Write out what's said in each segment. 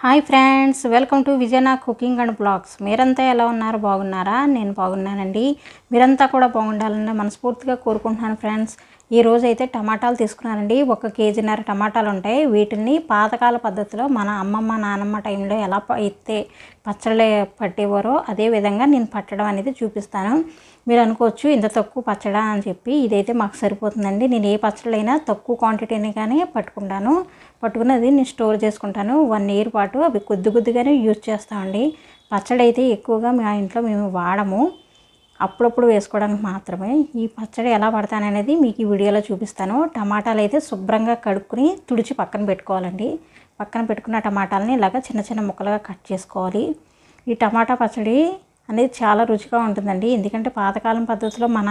Hi friends welcome to Vijayana cooking and vlogs. మీరంతా ఎలా ఉన్నారు? బాగున్నారా? నేను బాగున్నానండి. మీరంతా కూడా బాగుండాలని మనస్ఫూర్తిగా కోరుకుంటున్నాను ఫ్రెండ్స్. ఈ అయితే టమాటాలు తీసుకున్నానండి. ఒక కేజీన్నర టమాటాలు ఉంటాయి వీటిని పాతకాల పద్ధతిలో మన అమ్మమ్మ నానమ్మ టైంలో ఎలా ప- అయితే పచ్చళ్ళు పట్టేవారో అదే విధంగా నేను పట్టడం అనేది చూపిస్తాను. మీరు అనుకోవచ్చు ఇంత తక్కువ పచ్చడా అని చెప్పి ఇదైతే మాకు సరిపోతుందండి. నేను ఏ పచ్చళ్ళైనా తక్కువ క్వాంటిటీని కానీ పట్టుకుంటాను. పట్టుకున్నది నేను స్టోర్ చేసుకుంటాను. వన్ ఇయర్ పాటు అవి కొద్ది కొద్దిగానే యూజ్ చేస్తామండి. పచ్చడి అయితే ఎక్కువగా మా ఇంట్లో మేము వాడము. అప్పుడప్పుడు వేసుకోవడానికి మాత్రమే. ఈ పచ్చడి ఎలా పడతాననేది మీకు ఈ వీడియోలో చూపిస్తాను. టమాటాలు అయితే శుభ్రంగా కడుక్కుని తుడిచి పక్కన పెట్టుకోవాలండి. పక్కన పెట్టుకున్న టమాటాలని ఇలాగ చిన్న చిన్న ముక్కలుగా కట్ చేసుకోవాలి. ఈ టమాటా పచ్చడి అనేది చాలా రుచిగా ఉంటుందండి. ఎందుకంటే పాతకాలం పద్ధతిలో మన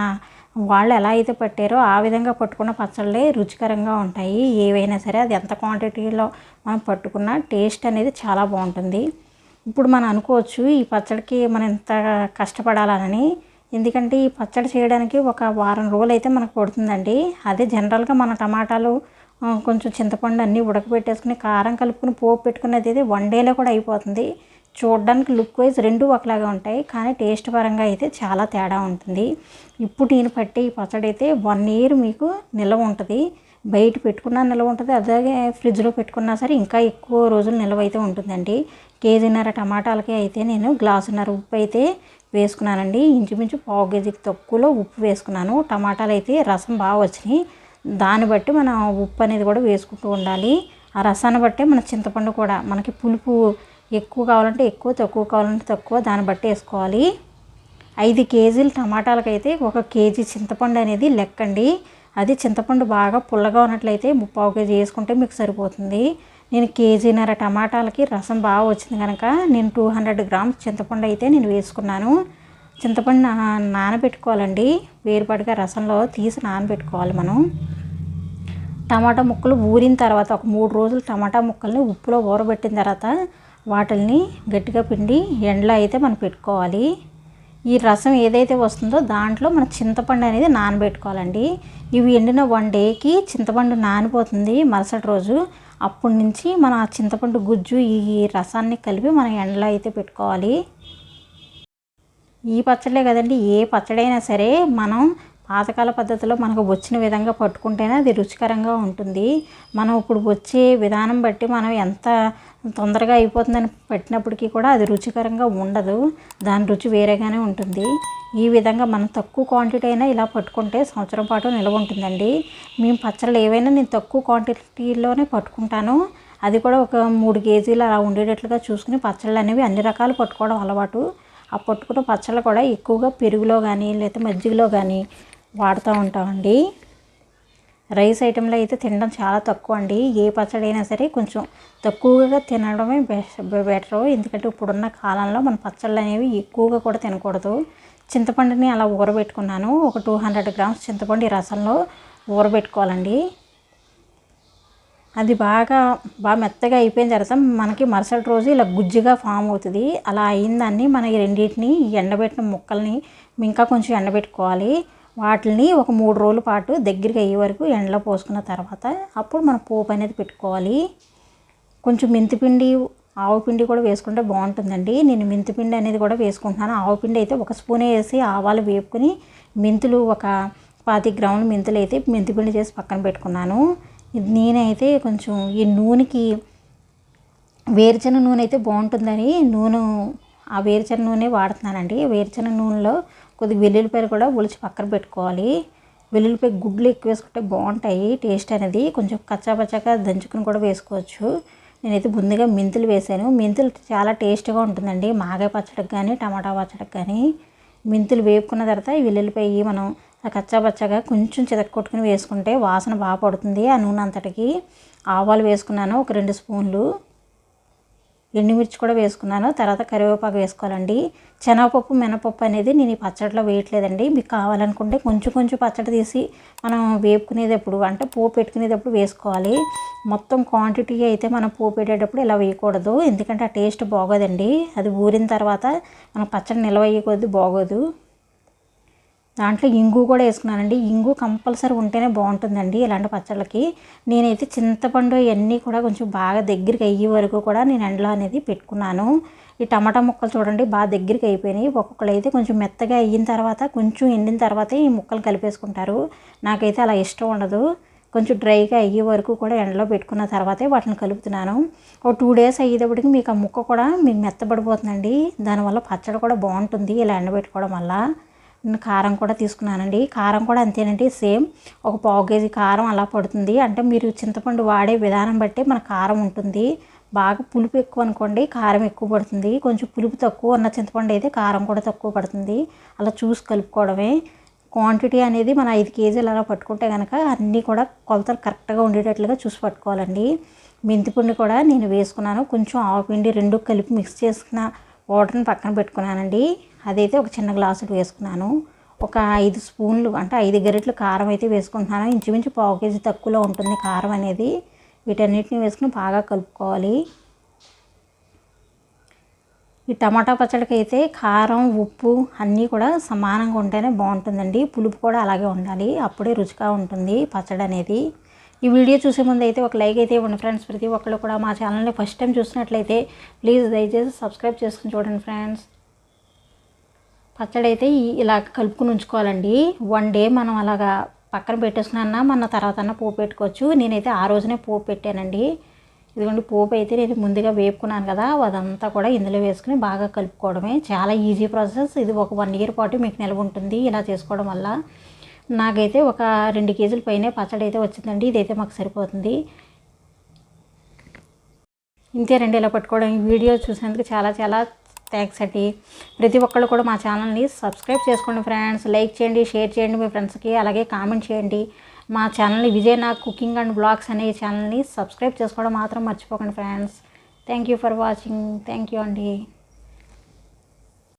వాళ్ళు ఎలా అయితే పట్టారో ఆ విధంగా పట్టుకున్న పచ్చళ్ళే రుచికరంగా ఉంటాయి. ఏవైనా సరే అది ఎంత క్వాంటిటీలో మనం పట్టుకున్న టేస్ట్ అనేది చాలా బాగుంటుంది. ఇప్పుడు మనం అనుకోవచ్చు ఈ పచ్చడికి మనం ఎంత కష్టపడాలని ఎందుకంటే ఈ పచ్చడి చేయడానికి ఒక వారం రోజులు అయితే మనకు పడుతుందండి. అదే జనరల్గా మన టమాటాలు కొంచెం చింతపండు అన్నీ ఉడకబెట్టేసుకుని కారం కలుపుకుని పోపు పెట్టుకునేది అయితే వన్ డేలో కూడా అయిపోతుంది. చూడడానికి లుక్ వైజ్ రెండు ఒకలాగా ఉంటాయి కానీ టేస్ట్ పరంగా అయితే చాలా తేడా ఉంటుంది. ఇప్పుడు నేను పట్టే ఈ పచ్చడి అయితే వన్ ఇయర్ మీకు నిల్వ ఉంటుంది. బయట పెట్టుకున్నా నిల్వ ఉంటుంది అలాగే ఫ్రిడ్జ్లో పెట్టుకున్నా సరే ఇంకా ఎక్కువ రోజులు నిల్వ అయితే ఉంటుందండి. కేజీన్నర టమాటాలకి అయితే నేను గ్లాసున్నర ఉప్పు అయితే వేసుకున్నానండి. ఇంచుమించు పావు కేజీకి తక్కువలో ఉప్పు వేసుకున్నాను. టమాటాలు అయితే రసం బాగా వచ్చినాయి. దాన్ని బట్టి మనం ఉప్పు అనేది కూడా వేసుకుంటూ ఉండాలి. ఆ రసాన్ని బట్టే మన చింతపండు కూడా మనకి పులుపు ఎక్కువ కావాలంటే ఎక్కువ తక్కువ కావాలంటే తక్కువ దాన్ని బట్టి వేసుకోవాలి. ఐదు కేజీలు టమాటాలకైతే ఒక కేజీ చింతపండు అనేది లెక్కండి. అది చింతపండు బాగా పుల్లగా ఉన్నట్లయితే ముప్పావు కేజీ వేసుకుంటే మీకు సరిపోతుంది. నేను కేజీన్నర టమాటాలకి రసం బాగా వచ్చింది కనుక నేను టూ హండ్రెడ్ గ్రామ్స్ చింతపండు అయితే నేను వేసుకున్నాను. చింతపండు నానబెట్టుకోవాలండి. వేరుపడిగా రసంలో తీసి నానబెట్టుకోవాలి మనం. టమాటా ముక్కలు ఊరిన తర్వాత ఒక మూడు రోజులు టమాటా ముక్కల్ని ఉప్పులో ఊరబెట్టిన తర్వాత వాటిల్ని గట్టిగా పిండి ఎండలో అయితే మనం పెట్టుకోవాలి. ఈ రసం ఏదైతే వస్తుందో దాంట్లో మన చింతపండు అనేది నానబెట్టుకోవాలండి. ఇవి ఎండిన వన్ డేకి చింతపండు నానిపోతుంది మరుసటి రోజు. అప్పటి నుంచి మన ఆ చింతపండు గుజ్జు ఈ రసాన్ని కలిపి మనం ఎండలో అయితే పెట్టుకోవాలి. ఈ పచ్చడే కదండి ఏ పచ్చడైనా సరే మనం పాతకాల పద్ధతిలో మనకు వచ్చిన విధంగా పట్టుకుంటేనే అది రుచికరంగా ఉంటుంది. మనం ఇప్పుడు వచ్చే విధానం బట్టి మనం ఎంత తొందరగా అయిపోతుందని పెట్టినప్పటికీ కూడా అది రుచికరంగా ఉండదు. దాని రుచి వేరేగానే ఉంటుంది. ఈ విధంగా మనం తక్కువ క్వాంటిటీ అయినా ఇలా పట్టుకుంటే సంవత్సరం పాటు నిల్వ ఉంటుందండి. మేము పచ్చళ్ళు ఏవైనా నేను తక్కువ క్వాంటిటీలోనే పట్టుకుంటాను. అది కూడా ఒక మూడు కేజీలు అలా ఉండేటట్లుగా చూసుకుని పచ్చళ్ళు అనేవి అన్ని రకాలు పట్టుకోవడం అలవాటు. ఆ పట్టుకున్న పచ్చళ్ళు కూడా ఎక్కువగా పెరుగులో కానీ లేకపోతే మజ్జిగలో కానీ వాడుతూ ఉంటామండి. రైస్ ఐటెంలో అయితే తినడం చాలా తక్కువ అండి. ఏ పచ్చడి అయినా సరే కొంచెం తక్కువగా తినడమే బెటర్. ఎందుకంటే ఇప్పుడున్న కాలంలో మన పచ్చళ్ళు అనేవి ఎక్కువగా కూడా తినకూడదు. చింతపండుని అలా ఊరబెట్టుకున్నాను. ఒక టూ హండ్రెడ్ గ్రామ్స్ చింతపండు రసంలో ఊరబెట్టుకోవాలండి. అది బాగా బాగా మెత్తగా అయిపోయిన తర్వాత మనకి మరుసటి రోజు ఇలా గుజ్జుగా ఫామ్ అవుతుంది. అలా అయిందాన్ని మన ఈ రెండింటిని ఎండబెట్టిన ముక్కల్ని ఇంకా కొంచెం ఎండబెట్టుకోవాలి. వాటిని ఒక మూడు రోజుల పాటు దగ్గరికి అయ్యే వరకు ఎండలో పోసుకున్న తర్వాత అప్పుడు మనం పోపు అనేది పెట్టుకోవాలి. కొంచెం మెంతిపిండి ఆవు పిండి కూడా వేసుకుంటే బాగుంటుందండి. నేను మెంతిపిండి అనేది కూడా వేసుకుంటున్నాను. ఆవు పిండి అయితే ఒక స్పూనే వేసి ఆవాలు వేపుకొని మెంతులు ఒక పాతి గ్రాములు మెంతులు అయితే మెంతిపిండి చేసి పక్కన పెట్టుకున్నాను. ఇది నేనైతే కొంచెం ఈ నూనెకి వేరుశనగ నూనె అయితే బాగుంటుందని నూనె ఆ వేరుచెన నూనె వాడుతున్నానండి. వేరుచెన నూనెలో కొద్దిగా వెల్లుల్లిపాయలు కూడా ఒలిచి పక్కన పెట్టుకోవాలి. వెల్లుల్లిపాయ గుడ్లు ఎక్కువ వేసుకుంటే బాగుంటాయి టేస్ట్ అనేది. కొంచెం కచ్చాపచ్చాగా దంచుకుని కూడా వేసుకోవచ్చు. నేనైతే ముందుగా మెంతులు వేసాను. మెంతులు చాలా టేస్ట్గా ఉంటుందండి. మాగాయ పచ్చడికి కానీ టమాటా పచ్చడికి కానీ మెంతులు వేపుకున్న తర్వాత ఈ వెల్లుల్లిపాయ మనం ఆ కచ్చాపచ్చగా కొంచెం చితక్కొట్టుకుని వేసుకుంటే వాసన బాగా పడుతుంది. ఆ నూనె అంతటికి ఆవాలు వేసుకున్నాను ఒక రెండు స్పూన్లు. ఎండుమిర్చి కూడా వేసుకున్నాను. తర్వాత కరివేపాకు వేసుకోవాలండి. శనగపప్పు మినపప్పు అనేది నేను ఈ పచ్చడిలో వేయట్లేదండి. మీకు కావాలనుకుంటే కొంచెం కొంచెం పచ్చడి తీసి మనం వేపుకునేటప్పుడు అంటే పోపు పెట్టుకునేటప్పుడు వేసుకోవాలి. మొత్తం క్వాంటిటీ అయితే మనం పోపు పెట్టేటప్పుడు ఇలా వేయకూడదు. ఎందుకంటే ఆ టేస్ట్ బాగోదండి. అది ఊరిన తర్వాత మనం పచ్చడి నిల్వ అయ్యే కొద్దీ బాగోదు. దాంట్లో ఇంగు కూడా వేసుకున్నానండి. ఇంగు కంపల్సరీ ఉంటేనే బాగుంటుందండి ఇలాంటి పచ్చళ్ళకి. నేనైతే చింతపండు ఇవన్నీ కూడా కొంచెం బాగా దగ్గరికి అయ్యే వరకు కూడా నేను ఎండలో అనేది పెట్టుకున్నాను. ఈ టమాటా ముక్కలు చూడండి బాగా దగ్గరికి అయిపోయినాయి. ఒక్కొక్కరు అయితే కొంచెం మెత్తగా అయిన తర్వాత కొంచెం ఎండిన తర్వాత ఈ ముక్కలు కలిపేసుకుంటారు. నాకైతే అలా ఇష్టం ఉండదు. కొంచెం డ్రైగా అయ్యే వరకు కూడా ఎండలో పెట్టుకున్న తర్వాతే వాటిని కలుపుతున్నాను. ఒక టూ డేస్ అయ్యేటప్పటికి మీకు ఆ ముక్క కూడా మీకు మెత్తబడిపోతుందండి. దానివల్ల పచ్చడి కూడా బాగుంటుంది ఇలా ఎండబెట్టుకోవడం వల్ల. కారం కూడా తీసుకున్నానండి. కారం కూడా అంతేనండి. సేమ్ ఒక పావు కేజీ కారం అలా పడుతుంది. అంటే మీరు చింతపండు వాడే విధానం బట్టి మన కారం ఉంటుంది. బాగా పులుపు ఎక్కువ అనుకోండి కారం ఎక్కువ పడుతుంది. కొంచెం పులుపు తక్కువ ఉన్న చింతపండు అయితే కారం కూడా తక్కువ పడుతుంది. అలా చూసి కలుపుకోవడమే. క్వాంటిటీ అనేది మన ఐదు కేజీలు అలా పట్టుకుంటే కనుక అన్నీ కూడా కొలతలు కరెక్ట్గా ఉండేటట్లుగా చూసి పట్టుకోవాలండి. మెంతిపిండి కూడా నేను వేసుకున్నాను. కొంచెం ఆవు పిండి రెండు కలిపి మిక్స్ చేసుకున్న వాటర్ని పక్కన పెట్టుకున్నానండి. అదైతే ఒక చిన్న గ్లాసులు వేసుకున్నాను. ఒక ఐదు స్పూన్లు అంటే ఐదు గరిటెలు కారం అయితే వేసుకుంటున్నాను. ఇంచుమించు పావు కేజీ తక్కువలో ఉంటుంది కారం అనేది. వీటన్నిటిని వేసుకుని బాగా కలుపుకోవాలి. ఈ టమాటా పచ్చడికి అయితే కారం ఉప్పు అన్నీ కూడా సమానంగా ఉంటేనే బాగుంటుందండి. పులుపు కూడా అలాగే ఉండాలి. అప్పుడే రుచిగా ఉంటుంది పచ్చడి అనేది ఈ వీడియో చూసే ముందు అయితే ఒక లైక్ అయితే ఇవ్వండి ఫ్రెండ్స్. ప్రతి ఒక్కళ్ళు కూడా మా ఛానల్ని ఫస్ట్ టైం చూసినట్లయితే ప్లీజ్ దయచేసి సబ్స్క్రైబ్ చేసుకుని చూడండి ఫ్రెండ్స్. పచ్చడి అయితే ఇలా కలుపుకుని ఉంచుకోవాలండి. వన్ డే మనం అలాగా పక్కన పెట్టేసుకున్నా మన తర్వాత అన్న పోపు పెట్టుకోవచ్చు. నేనైతే ఆ రోజునే పోపు పెట్టానండి. ఇదిగోండి పోపు అయితే నేను ముందుగా వేపుకున్నాను కదా అదంతా కూడా ఇందులో వేసుకుని బాగా కలుపుకోవడమే. చాలా ఈజీ ప్రాసెస్. ఇది ఒక వన్ ఇయర్ పాటు మీకు నిల్వ ఉంటుంది ఇలా చేసుకోవడం వల్ల. నాకైతే ఒక రెండు కేజీల పైనే పచ్చడి అయితే వచ్చిందండి. ఇదైతే మాకు సరిపోతుంది. ఇంతేనండి ఇలా పట్టుకోవడం. ఈ వీడియో చూసినందుకు చాలా చాలా థ్యాంక్స్ అండి. ప్రతి ఒక్కళ్ళు కూడా మా ఛానల్ని సబ్స్క్రైబ్ చేసుకోండి ఫ్రెండ్స్. లైక్ చేయండి షేర్ చేయండి మీ ఫ్రెండ్స్కి. అలాగే కామెంట్ చేయండి. మా ఛానల్ని విజయ్ నా కుకింగ్ అండ్ బ్లాగ్స్ అనే ఛానల్ని సబ్స్క్రైబ్ చేసుకోవడం మాత్రం మర్చిపోకండి friends. Thank you for watching. Thank you అండి.